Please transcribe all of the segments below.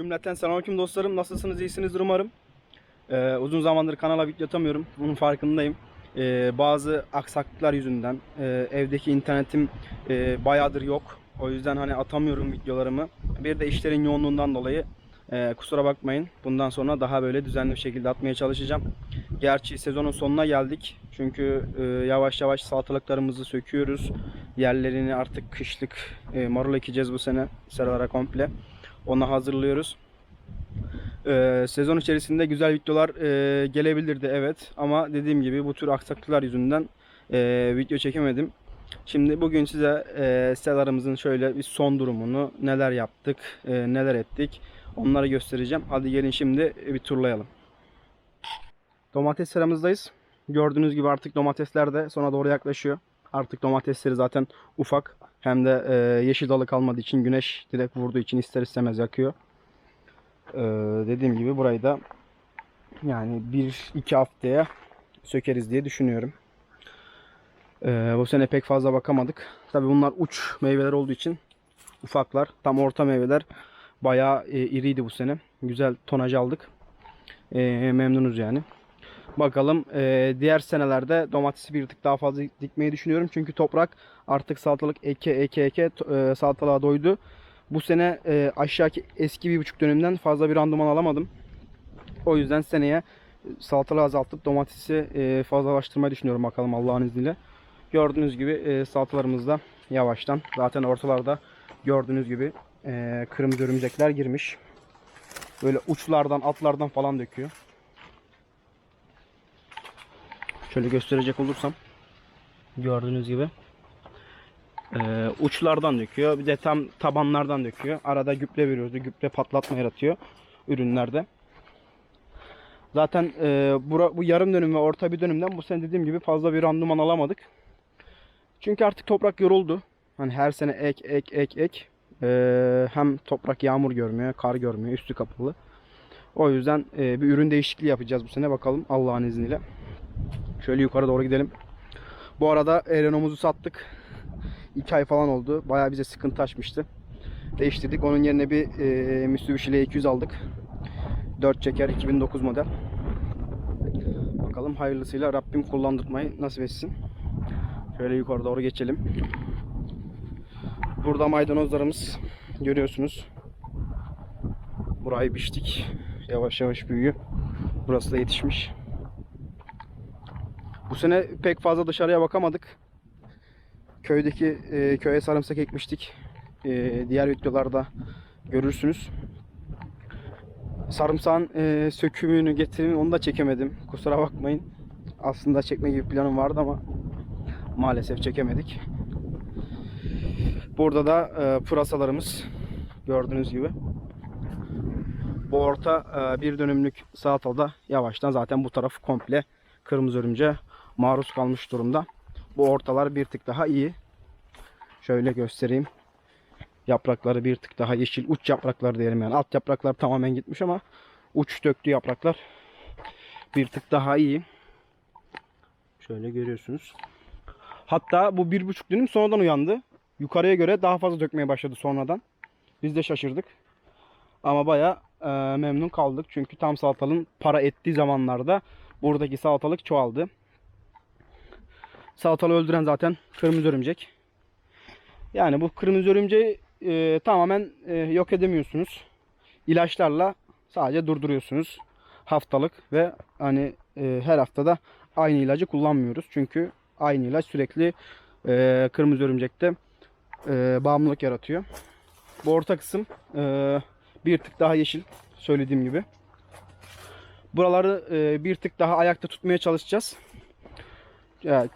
Cümleten selamünaleyküm dostlarım. Nasılsınız? İyisinizdir umarım. Ee, uzun zamandır kanala video atamıyorum. Bunun farkındayım. Ee, bazı aksaklıklar yüzünden e, evdeki internetim e, bayağıdır yok. O yüzden hani atamıyorum videolarımı. Bir de işlerin yoğunluğundan dolayı e, kusura bakmayın. Bundan sonra daha böyle düzenli bir şekilde atmaya çalışacağım. Gerçi sezonun sonuna geldik. Çünkü e, yavaş yavaş salatalıklarımızı söküyoruz. Yerlerini artık kışlık e, marul ekeceğiz bu sene seralara komple. Ona hazırlıyoruz. Ee, sezon içerisinde güzel videolar e, gelebilirdi evet ama dediğim gibi bu tür aksaklıklar yüzünden e, video çekemedim. Şimdi bugün size e, seralarımızın şöyle bir son durumunu neler yaptık, e, neler ettik onları göstereceğim. Hadi gelin şimdi bir turlayalım. Domates seramızdayız. Gördüğünüz gibi artık domatesler de sona doğru yaklaşıyor. Artık domatesleri zaten ufak. Hem de e, yeşil dalı kalmadığı için güneş direkt vurduğu için ister istemez yakıyor. E, dediğim gibi burayı da yani 1-2 haftaya sökeriz diye düşünüyorum. E, bu sene pek fazla bakamadık. Tabi bunlar uç meyveler olduğu için ufaklar. Tam orta meyveler bayağı e, iriydi bu sene. Güzel tonaj aldık. E, memnunuz yani. Bakalım e, diğer senelerde domatesi bir tık daha fazla dikmeyi düşünüyorum. Çünkü toprak artık salatalık eke eke eke e, salatalığa doydu. Bu sene e, aşağıki eski bir buçuk dönümden fazla bir randıman alamadım. O yüzden seneye salatalığı azaltıp domatesi e, fazlalaştırmayı düşünüyorum bakalım Allah'ın izniyle. Gördüğünüz gibi e, salatalarımız da yavaştan zaten ortalarda gördüğünüz gibi e, kırmızı örümcekler girmiş. Böyle uçlardan atlardan falan döküyor. Şöyle gösterecek olursam gördüğünüz gibi ee, uçlardan döküyor. Bir de tam tabanlardan döküyor. Arada gübre veriyoruz. Gübre patlatma yaratıyor ürünlerde. Zaten e, bura, bu yarım dönüm ve orta bir dönümden bu sene dediğim gibi fazla bir randıman alamadık. Çünkü artık toprak yoruldu. Hani her sene ek ek ek ek. Ee, hem toprak yağmur görmüyor, kar görmüyor, üstü kapalı. O yüzden e, bir ürün değişikliği yapacağız bu sene bakalım Allah'ın izniyle. Şöyle yukarı doğru gidelim. Bu arada Renault'umuzu sattık. 2 ay falan oldu. Bayağı bize sıkıntı açmıştı. Değiştirdik. Onun yerine bir e, Mitsubishi L200 aldık. 4 çeker 2009 model. Bakalım hayırlısıyla Rabbim kullandırmayı nasip etsin. Şöyle yukarı doğru geçelim. Burada maydanozlarımız görüyorsunuz. Burayı biçtik. Yavaş yavaş büyüyor. Burası da yetişmiş. Bu sene pek fazla dışarıya bakamadık. Köydeki e, köye sarımsak ekmiştik. E, diğer videolarda görürsünüz. Sarımsağın e, sökümünü, getirimini onu da çekemedim. Kusura bakmayın. Aslında çekme gibi planım vardı ama maalesef çekemedik. Burada da e, pırasalarımız gördüğünüz gibi. Bu orta e, bir dönümlük salatada yavaştan zaten bu taraf komple kırmızı örümceğe maruz kalmış durumda. Bu ortalar bir tık daha iyi. Şöyle göstereyim. Yaprakları bir tık daha yeşil. Uç yapraklar diyelim yani. Alt yapraklar tamamen gitmiş ama uç döktü yapraklar bir tık daha iyi. Şöyle görüyorsunuz. Hatta bu bir buçuk dönüm sonradan uyandı. Yukarıya göre daha fazla dökmeye başladı sonradan. Biz de şaşırdık. Ama baya memnun kaldık. Çünkü tam salatalığın para ettiği zamanlarda buradaki salatalık çoğaldı. Salatalığı öldüren zaten kırmızı örümcek. Yani bu kırmızı örümceği e, tamamen e, yok edemiyorsunuz. İlaçlarla sadece durduruyorsunuz. Haftalık ve hani e, her haftada aynı ilacı kullanmıyoruz. Çünkü aynı ilaç sürekli e, kırmızı örümcekte e, bağımlılık yaratıyor. Bu orta kısım e, bir tık daha yeşil söylediğim gibi. Buraları e, bir tık daha ayakta tutmaya çalışacağız. Ya,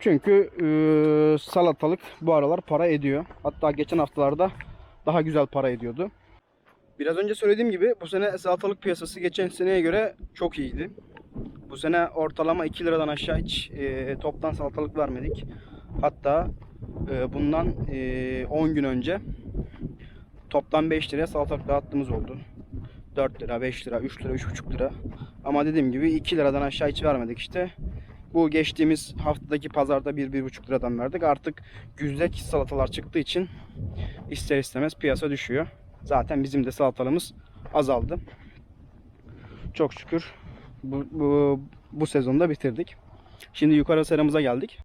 çünkü e, salatalık bu aralar para ediyor. Hatta geçen haftalarda daha güzel para ediyordu. Biraz önce söylediğim gibi bu sene salatalık piyasası geçen seneye göre çok iyiydi. Bu sene ortalama 2 liradan aşağı hiç e, toptan salatalık vermedik. Hatta e, bundan e, 10 gün önce toptan 5 liraya salatalık dağıttığımız oldu. 4 lira, 5 lira, 3 lira, 3,5 lira. Ama dediğim gibi 2 liradan aşağı hiç vermedik işte. Bu geçtiğimiz haftadaki pazarda 1-1,5 liradan verdik. Artık güzlek salatalar çıktığı için ister istemez piyasa düşüyor. Zaten bizim de salatalığımız azaldı. Çok şükür bu, bu, bu sezonda bitirdik. Şimdi yukarı seramıza geldik.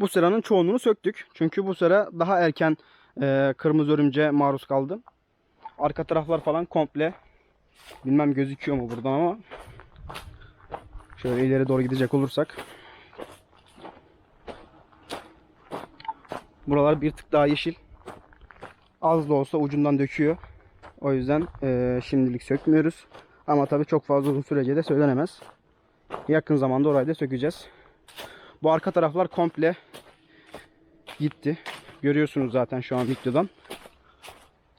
Bu seranın çoğunluğunu söktük. Çünkü bu sera daha erken e, kırmızı örümceğe maruz kaldı. Arka taraflar falan komple bilmem gözüküyor mu buradan ama şöyle ileri doğru gidecek olursak buralar bir tık daha yeşil. Az da olsa ucundan döküyor. O yüzden e, şimdilik sökmüyoruz. Ama tabii çok fazla uzun sürece de söylenemez. Yakın zamanda orayı da sökeceğiz. Bu arka taraflar komple gitti. Görüyorsunuz zaten şu an videodan.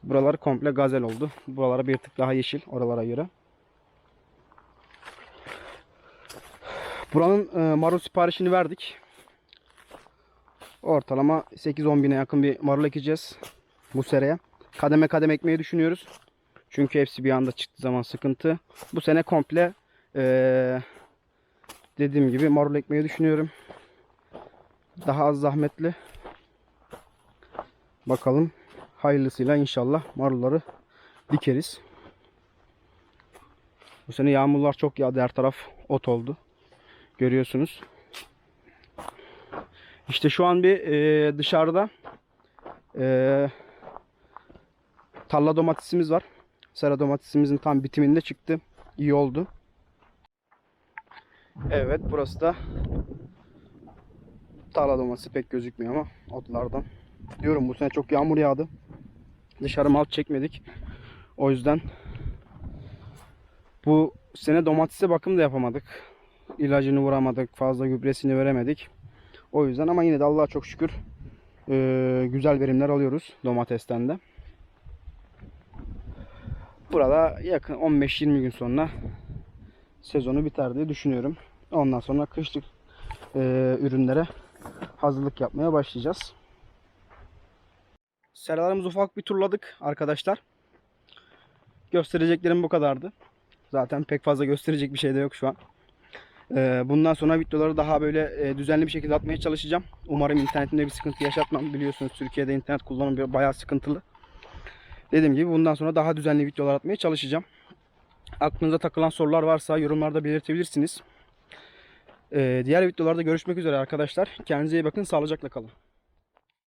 Buralar komple gazel oldu. Buralara bir tık daha yeşil oralara göre. Buranın e, marul siparişini verdik. Ortalama 8-10 bine yakın bir marul ekeceğiz bu sereye. Kademe kademe ekmeyi düşünüyoruz. Çünkü hepsi bir anda çıktığı zaman sıkıntı. Bu sene komple e, dediğim gibi marul ekmeyi düşünüyorum. Daha az zahmetli. Bakalım hayırlısıyla inşallah marulları dikeriz. Bu sene yağmurlar çok yağdı. Her taraf ot oldu. Görüyorsunuz. İşte şu an bir e, dışarıda e, tarla domatesimiz var. Sera domatesimizin tam bitiminde çıktı. İyi oldu. Evet burası da tarla domatesi pek gözükmüyor ama otlardan. Diyorum bu sene çok yağmur yağdı. Dışarı mal çekmedik. O yüzden bu sene domatese bakım da yapamadık. İlacını vuramadık. Fazla gübresini veremedik. O yüzden ama yine de Allah'a çok şükür eee, güzel verimler alıyoruz domatesten de. Burada yakın 15-20 gün sonra sezonu biter diye düşünüyorum. Ondan sonra kışlık eee, ürünlere hazırlık yapmaya başlayacağız. Seralarımızı ufak bir turladık arkadaşlar. Göstereceklerim bu kadardı. Zaten pek fazla gösterecek bir şey de yok şu an. Ee, bundan sonra videoları daha böyle e, düzenli bir şekilde atmaya çalışacağım. Umarım internetimde bir sıkıntı yaşatmam. Biliyorsunuz Türkiye'de internet kullanımı bayağı sıkıntılı. Dediğim gibi bundan sonra daha düzenli videolar atmaya çalışacağım. Aklınıza takılan sorular varsa yorumlarda belirtebilirsiniz. Ee, diğer videolarda görüşmek üzere arkadaşlar. Kendinize iyi bakın. Sağlıcakla kalın.